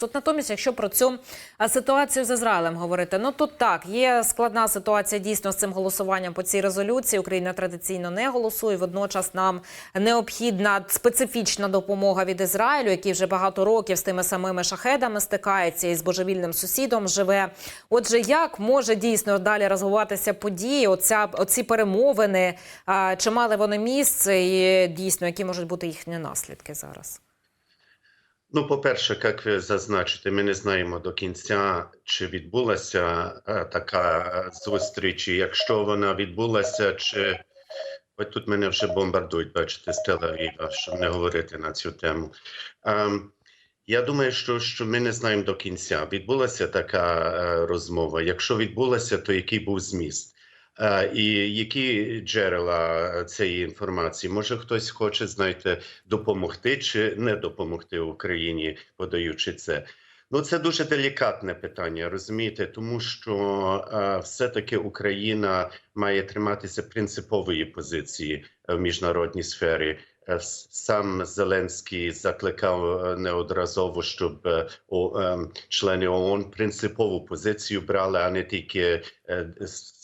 Тут натомість, якщо про цю ситуацію з Ізраїлем говорити, ну тут так є складна ситуація дійсно з цим голосуванням по цій резолюції. Україна традиційно не голосує. Водночас нам необхідна специфічна допомога від Ізраїлю, який вже багато років з тими самими шахедами стикається і з божевільним сусідом живе. Отже, як може дійсно далі розвиватися події? Оця оці перемовини чи мали вони місце, і дійсно які можуть бути їхні наслідки зараз? Ну, по-перше, як ви зазначите, ми не знаємо до кінця, чи відбулася е, така зустріч, якщо вона відбулася, чи Ось тут мене вже бомбардують, бачите, з Тель-Авіва, щоб не говорити на цю тему. Ем, я думаю, що, що ми не знаємо до кінця. Відбулася така е, розмова. Якщо відбулася, то який був зміст? Е, і які джерела цієї інформації? Може, хтось хоче, знаєте, допомогти чи не допомогти Україні, подаючи це? Ну, це дуже делікатне питання, розумієте, тому що е, все-таки Україна має триматися принципової позиції е, в міжнародній сфері. Е, Сам Зеленський закликав е, неодноразово, щоб е, о, е, члени ООН принципову позицію брали, а не тільки е,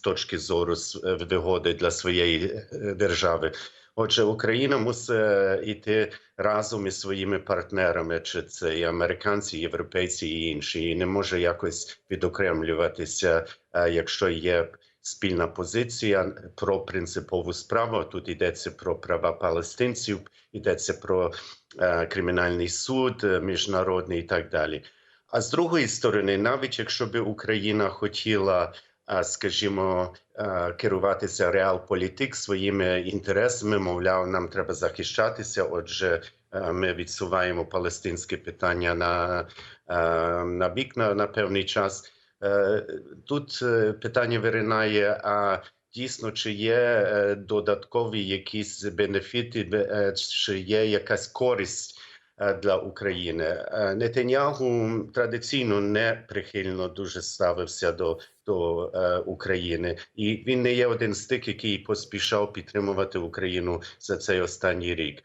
точки зору е, вигоди для своєї е, держави. Отже, Україна мусить йти разом із своїми партнерами, чи це і американці, і європейці і інші, і не може якось відокремлюватися, е, якщо є спільна позиція про принципову справу. Тут йдеться про права палестинців, йдеться про е, кримінальний суд, е, міжнародний і так далі. А з другої сторони, навіть якщо би Україна хотіла, е, скажімо, е, керуватися реалполітик своїми інтересами, мовляв, нам треба захищатися. Отже, е, ми відсуваємо палестинське питання на, е, на бік на, на певний час. Е, Тут е, питання виринає, а дійсно чи є е, додаткові якісь бенефіти, е, чи є якась користь е, для України. Е, Нетаньягу традиційно не прихильно дуже ставився до, до е, України, і він не є один з тих, який поспішав підтримувати Україну за цей останній рік.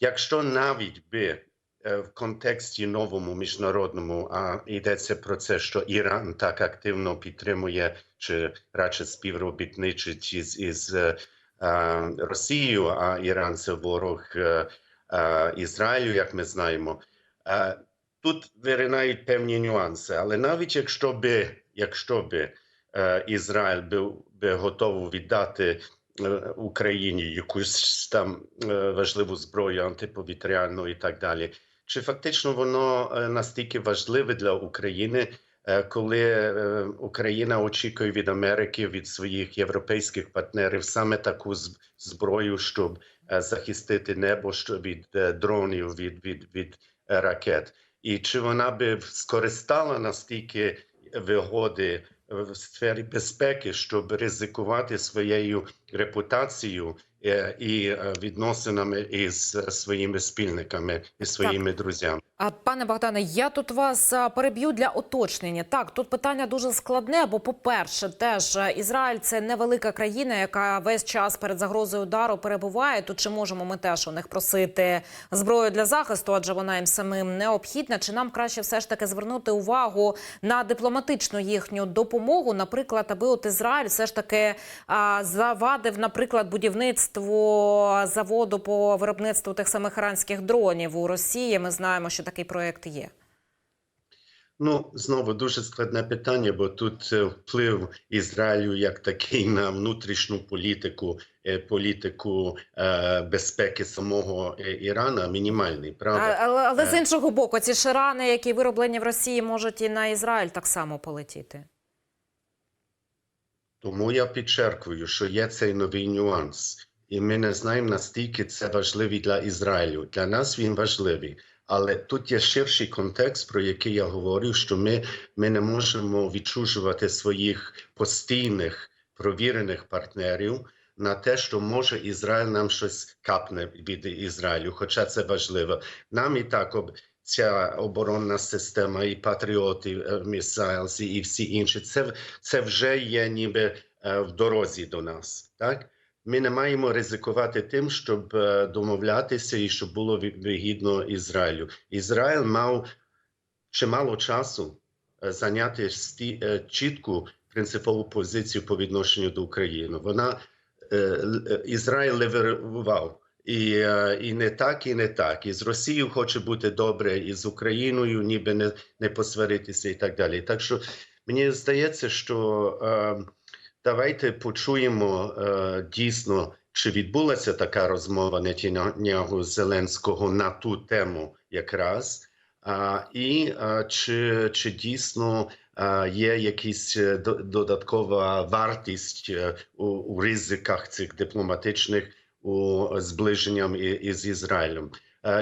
Якщо навіть би е, в контексті новому міжнародному а йдеться про це, що Іран так активно підтримує чи радше співробітничить із, із е, е, Росією, а Іран це ворог е, е, Ізраїлю, як ми знаємо. Е, тут виринають певні нюанси, але навіть якщо би, якщо би е, Ізраїль був би готовий віддати е, Україні якусь там е, важливу зброю антиповітряну і так далі. Чи фактично воно е, настільки важливе для України, е, коли е, Україна очікує від Америки, від своїх європейських партнерів саме таку зброю, щоб е, захистити небо від е, дронів, від, від, від е, ракет? І чи вона би скористала настільки вигоди в сфері безпеки, щоб ризикувати своєю репутацією е, і е, відносинами із е, своїми спільниками і своїми друзями? А пане Богдане, я тут вас переб'ю для уточнення. Так, тут питання дуже складне. Бо, по-перше, теж е, Ізраїль це невелика країна, яка весь час перед загрозою удару перебуває. Тут чи можемо ми теж у них просити зброю для захисту, адже вона їм самим необхідна. Чи нам краще все ж таки звернути увагу на дипломатичну їхню допомогу? Наприклад, аби от Ізраїль все ж таки завадив, наприклад, будівництво заводу по виробництву тих самих іранських дронів у Росії. Ми знаємо, що такий проект є. Ну знову дуже складне питання, бо тут е, вплив Ізраїлю як такий на внутрішню політику, е, політику е, безпеки самого Ірана мінімальний. Правда, але, але з іншого боку, ці ширани, які вироблені в Росії, можуть і на Ізраїль так само полетіти. тому я підчеркую, що є цей новий нюанс, і ми не знаємо наскільки це важливий для Ізраїлю. Для нас він важливий. Але тут є ширший контекст, про який я говорю, що ми, ми не можемо відчужувати своїх постійних провірених партнерів на те, що може Ізраїль нам щось капне від Ізраїлю, хоча це важливо. Нам і так ця оборонна система, і патріоти, е, і всі інші, це, це вже є ніби е, в дорозі до нас. Так? Ми не маємо ризикувати тим, щоб е, домовлятися і щоб було вигідно Ізраїлю. Ізраїль мав чимало часу е, зайняти е, чітку принципову позицію по відношенню до України. Вона Ізраїль леверував. І, і не так, і не так. І з Росією хоче бути добре, і з Україною ніби не, не посваритися і так далі. Так що мені здається, що е, давайте почуємо е, дійсно, чи відбулася така розмова Нетаньягу Зеленського на ту тему якраз. І чи, чи дійсно є якась е, додаткова вартість е, у, у ризиках цих дипломатичних у зближенням із Ізраїлем?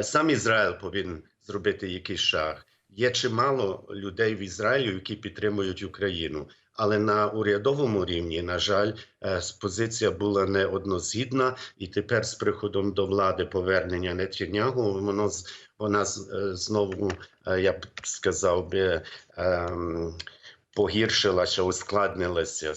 Сам Ізраїль повинен зробити якийсь шаг. Є чимало людей в Ізраїлі, які підтримують Україну. Але на урядовому рівні, на жаль, е, позиція була неоднозгідна, і тепер з приходом до влади повернення Нетянягу воно вона е, знову, е, я б сказав би, ем, погіршилася, ускладнилася.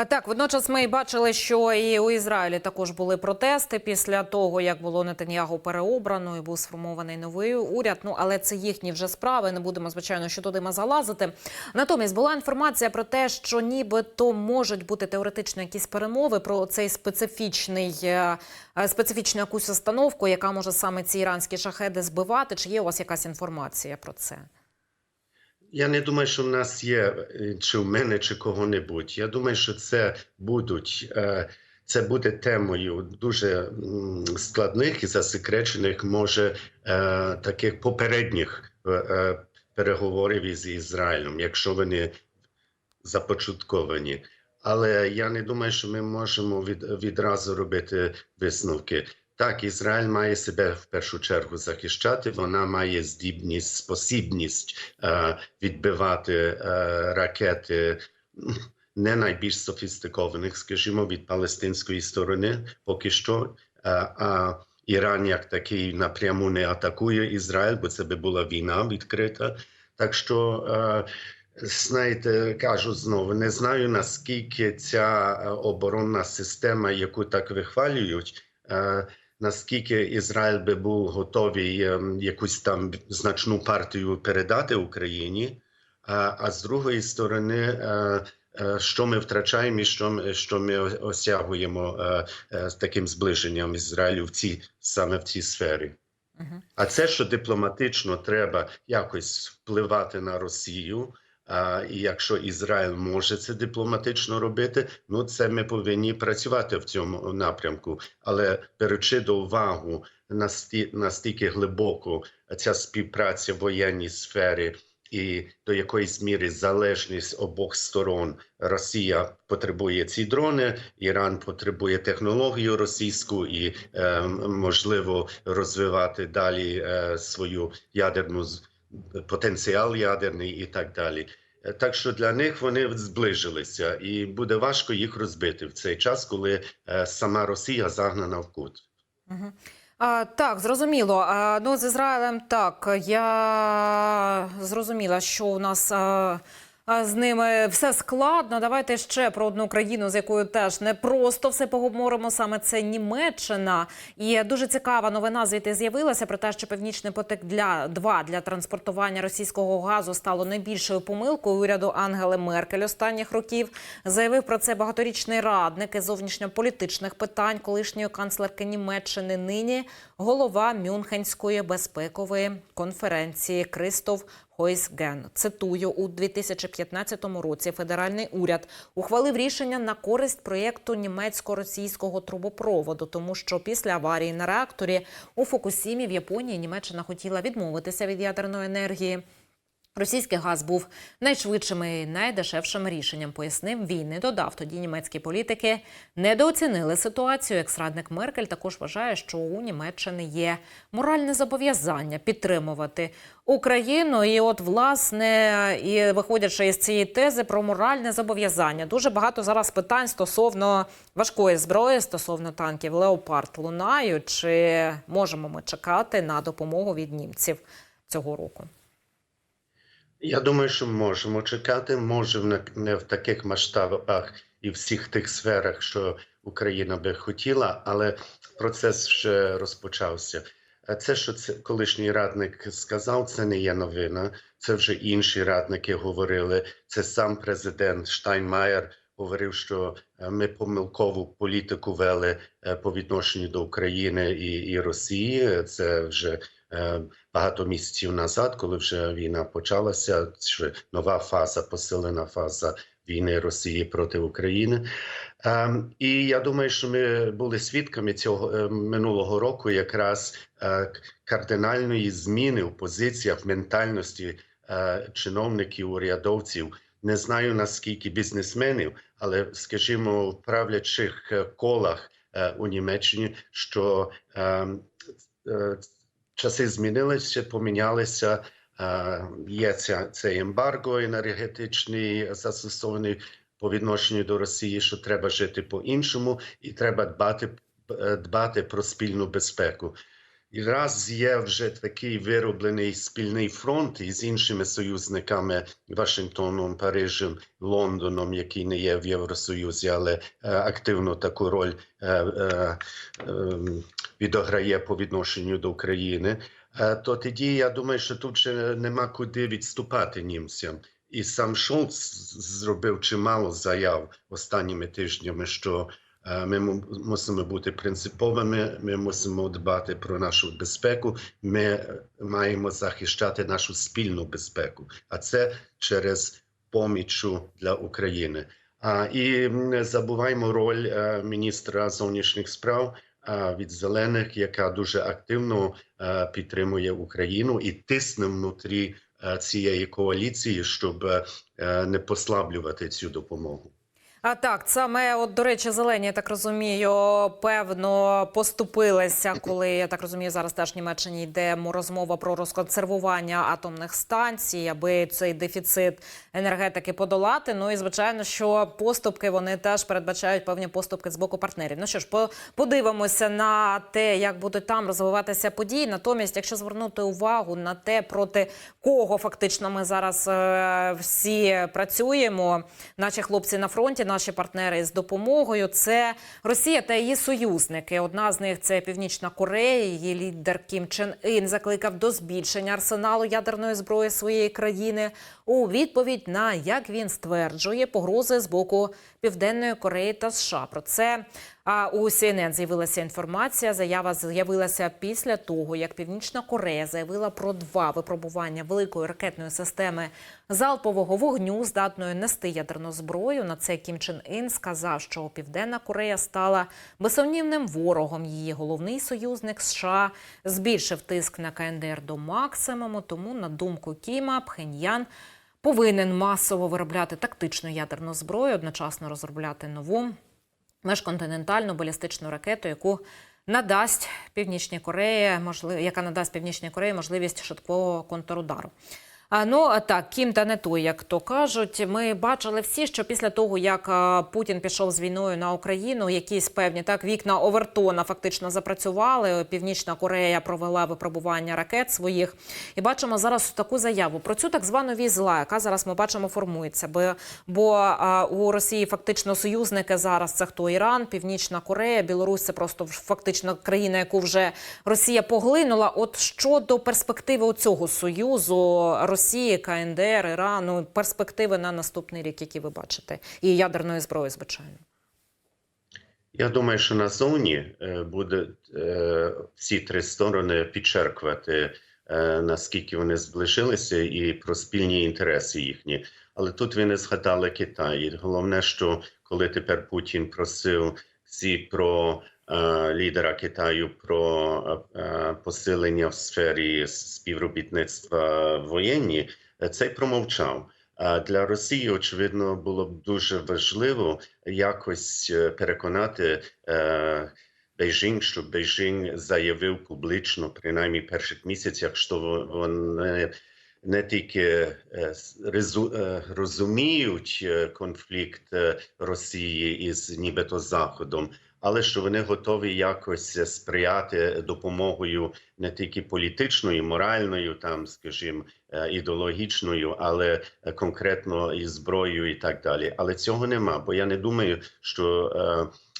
А так, водночас ми бачили, що і у Ізраїлі також були протести після того, як було Нетаньягу переобрано і був сформований новий уряд. Ну але це їхні вже справи. Не будемо звичайно, що туди залазити. Натомість була інформація про те, що нібито можуть бути теоретично якісь перемови про цей специфічний е, е, специфічну якусь установку, яка може саме ці іранські шахеди збивати. Чи є у вас якась інформація про це? Я не думаю, що в нас є е, чи в мене, чи кого-небудь. Я думаю, що це будуть. е, Це буде темою дуже складних і засекречених, може, е, таких попередніх переговорів із Ізраїлем, якщо вони започатковані. Але я не думаю, що ми можемо від, відразу робити висновки. Так, Ізраїль має себе в першу чергу захищати. Вона має здібність, спосібність е, відбивати е, ракети не найбільш софістикованих, скажімо, від палестинської сторони поки що. Е, а Іран як такий напряму не атакує Ізраїль, бо це би була війна відкрита. Так що. Е, Знаєте, кажу знову, не знаю наскільки ця е, оборонна система, яку так вихвалюють, е, наскільки Ізраїль би був готовий е, якусь там значну партію передати Україні. А, а з другої сторони, е, е, що ми втрачаємо і що, ми- що ми осягуємо е, з таким зближенням Ізраїлю в цій саме в цій сфері. Мгм. А це, що дипломатично треба якось впливати на Росію. І якщо Ізраїль може це дипломатично робити, ну це ми повинні працювати в цьому напрямку. Але беручи до увагу насті, настільки глибоко ця співпраця в воєнній сфері і до якоїсь міри залежність обох сторон, Росія потребує ці дрони, Іран потребує технологію російську і е, можливо розвивати далі е, свою ядерну потенціал ядерний і так далі. Е, Так що для них вони зближилися, і буде важко їх розбити в цей час, коли е, сама Росія загнана в кут. Угу. А, так, зрозуміло. А, ну, з Ізраїлем так. Я зрозуміла, що у нас а, з ними все складно. Давайте ще про одну країну, з якою теж не просто все поговоримо. Саме це Німеччина. І дуже цікава новина звідти з'явилася про те, що північний потік для 2 для транспортування російського газу стало найбільшою помилкою уряду Ангели Меркель останніх років. Заявив про це багаторічний радник із зовнішньополітичних питань колишньої канцлерки Німеччини. Нині голова Мюнхенської безпекової конференції Кристоф Хойсген. Цитую, у 2015 році федеральний уряд ухвалив рішення на користь проєкту німецько-російського трубопроводу, тому що після аварії на реакторі у Фукусімі в Японії Німеччина хотіла відмовитися від ядерної енергії. Російський газ був найшвидшим і найдешевшим рішенням, пояснив він. І додав тоді німецькі політики недооцінили ситуацію. Екс-радник Меркель також вважає, що у Німеччини є моральне зобов'язання підтримувати Україну. І, от, власне, і виходячи із цієї тези про моральне зобов'язання, дуже багато зараз питань стосовно важкої зброї, стосовно танків Леопард лунають. Чи можемо ми чекати на допомогу від німців цього року? Я думаю, що можемо чекати. Може, не- в таких масштабах і всіх тих сферах, що Україна би хотіла, але процес вже розпочався. Це, що це колишній радник сказав, це не є новина. Це вже інші радники говорили. Це сам президент Штайнмаєр говорив, що е, ми помилкову політику вели е, по відношенню до України і, і Росії. Це вже багато місяців назад, коли вже війна почалася. Нова фаза, посилена фаза війни Росії проти України. Ем, і я думаю, що ми були свідками цього е, минулого року, якраз е, кардинальної зміни в позиціях в ментальності е, чиновників, урядовців. Не знаю наскільки бізнесменів, але скажімо, в правлячих е, колах е, у Німеччині, що ем, е, часи змінилися, помінялися. Е, Є ця, цей ембарго енергетичний застосований по відношенню до Росії, що треба жити по-іншому, і треба дбати, е, дбати про спільну безпеку. І раз є вже такий вироблений спільний фронт із іншими союзниками Вашингтоном, Парижем, Лондоном, які не є в Євросоюзі, але е, активно таку роль е, е, ем, відіграє по відношенню до України. Е, То тоді я думаю, що тут вже нема куди відступати німцям. І сам Шолц зробив чимало заяв останніми тижнями, що ми му- мусимо бути принциповими, ми мусимо дбати про нашу безпеку. Ми маємо захищати нашу спільну безпеку, а це через помічу для України. А і не забуваємо роль е, міністра зовнішніх справ від зелених, яка дуже активно е, підтримує Україну і тисне внутрі е, цієї коаліції, щоб не послаблювати цю допомогу. А так, саме от до речі, зелені, я так розумію, певно поступилися, коли я так розумію, зараз теж в Німеччині йде розмова про розконсервування атомних станцій, аби цей дефіцит енергетики подолати. Ну і звичайно, що поступки вони теж передбачають певні поступки з боку партнерів. Ну що ж, подивимося на те, як будуть там розвиватися події. Натомість, якщо звернути увагу на те, проти кого фактично ми зараз е, всі працюємо, наші хлопці на фронті, наші партнери з допомогою, це Росія та її союзники. Одна з них це Північна Корея. Її лідер Кім Чен Ін закликав до збільшення арсеналу ядерної зброї своєї країни у відповідь на як він стверджує погрози з боку Південної Кореї та США. Про це а, у CNN з'явилася інформація. Заява з'явилася після того, як Північна Корея заявила про два випробування великої ракетної системи залпового вогню, здатної нести ядерну зброю. На це Кім Чен Ін сказав, що Південна Корея стала безсумнівним ворогом. Її головний союзник США збільшив тиск на КНДР до максимуму. Тому, на думку Кіма, Пхеньян повинен масово виробляти тактичну ядерну зброю, одночасно розробляти нову межконтинентальну балістичну ракету, яку надасть Північній Кореї, можлив... яка надасть Північній Кореї можливість швидкого контрудару. Ну так, кім та не той, як то кажуть. Ми бачили всі, що після того, як Путін пішов з війною на Україну, якісь певні так вікна Овертона фактично запрацювали. Північна Корея провела випробування ракет своїх, і бачимо зараз таку заяву про цю так звану візла, яка зараз ми бачимо формується. Бо, бо у Росії фактично союзники зараз це хто Іран, Північна Корея, Білорусь це просто фактично країна, яку вже Росія поглинула. От щодо перспективи цього союзу Росії, КНДР, Ірану, перспективи на наступний рік, які ви бачите, і ядерної зброї, звичайно. Я думаю, що назовні е, буде е, всі три сторони підчеркувати, е, наскільки вони зближилися, і про спільні інтереси їхні. Але тут ви не згадали Китай. Головне, що коли тепер Путін просив всі про лідера Китаю про е, е, посилення в сфері співробітництва воєнні, е, цей промовчав. Для Росії очевидно було б дуже важливо якось е, переконати е, Бейжинг, щоб Бейжинг заявив публічно, принаймні перших місяцях, що вони не тільки е, е, розуміють е, конфлікт е, Росії із нібито Заходом, але що вони готові якось сприяти допомогою не тільки політичною, моральною, там, скажімо, е, ідеологічною, але конкретно і зброєю, і так далі. Але цього нема, бо я не думаю, що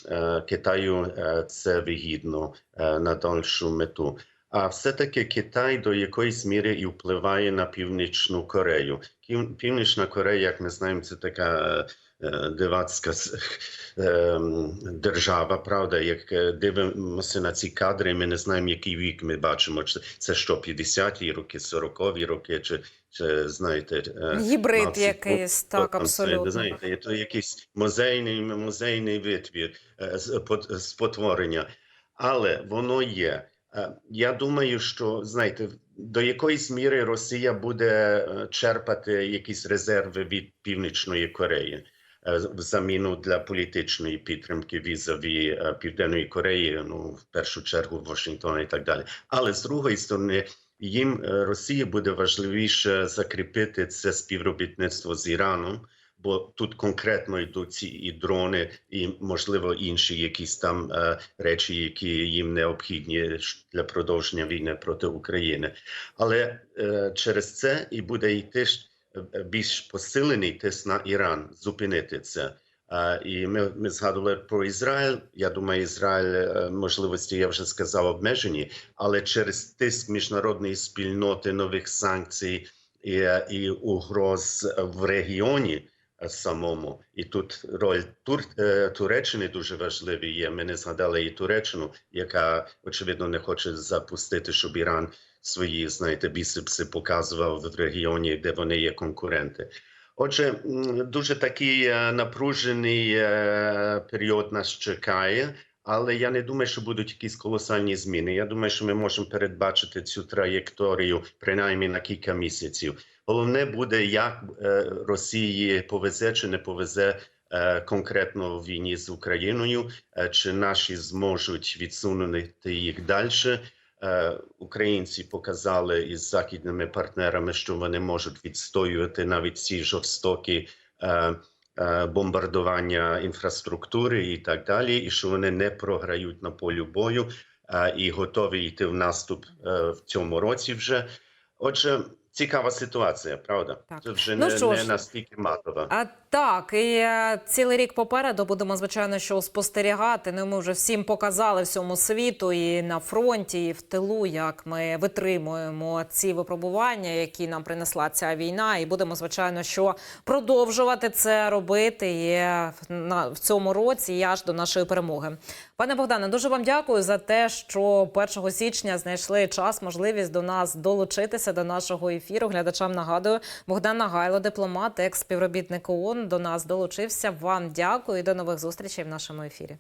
е, е, Китаю це вигідно на дальшу мету. А все-таки Китай до якоїсь міри і впливає на Північну Корею. Пів- Північна Корея, як ми знаємо, це така дивацька ем, держава, правда? Як е, дивимося на ці кадри, ми не знаємо, який вік ми бачимо. Чи це що, 50-ті роки, 40-ві роки, чи, чи знаєте, е, Гібрид нації, якийсь, ну, так, там це, абсолютно. Знаєте, це якийсь музейний, музейний витвір е, спотворення. Але воно є. Е, Я думаю, що знаєте, до якоїсь міри Росія буде е, черпати якісь резерви від Північної Кореї е, в заміну для політичної підтримки візаві е, Південної Кореї, ну в першу чергу Вашингтона і так далі. Але з другої сторони, їм е, Росії буде важливіше закріпити це співробітництво з Іраном. Бо тут конкретно йдуть ці і дрони, і можливо інші якісь там е, речі, які їм необхідні для продовження війни проти України. Але е, через це і буде йти е, більш посилений тиск на Іран зупинити це. Е, і ми, ми згадували про Ізраїль. Я думаю, Ізраїль е, можливості я вже сказав обмежені, але через тиск міжнародної спільноти нових санкцій і, е, і угроз в регіоні е, самому. І тут роль Тур, е, Туреччини дуже важливі є. Ми не згадали і Туреччину, яка очевидно не хоче запустити, щоб Іран свої, знаєте, біцепси показував в регіоні, де вони є конкуренти. Отже, дуже такий е, напружений е, період нас чекає. Але я не думаю, що будуть якісь колосальні зміни. Я думаю, що ми можемо передбачити цю траєкторію принаймні на кілька місяців. Головне буде, як е, Росії повезе чи не повезе конкретно в війні з Україною, чи наші зможуть відсунути їх далі. Е, Українці показали із західними партнерами, що вони можуть відстоювати навіть ці жорстокі е, е, бомбардування інфраструктури і так далі, і що вони не програють на полі бою і готові йти в наступ в цьому році вже. Отже, цікава ситуація, правда? Так. Це вже Ну не, не настільки матова. А так, і е, цілий рік попереду будемо звичайно що спостерігати. Ну ми вже всім показали всьому світу і на фронті, і в тилу, як ми витримуємо ці випробування, які нам принесла ця війна, і будемо звичайно що продовжувати це робити і е, на в цьому році і аж до нашої перемоги. Пане Богдане, дуже вам дякую за те, що 1 січня знайшли час, можливість до нас долучитися до нашого ефіру. Глядачам нагадую, Богдан Нагайло, дипломат, екс-співробітник ООН, до нас долучився. Вам дякую і до нових зустрічей в нашому ефірі.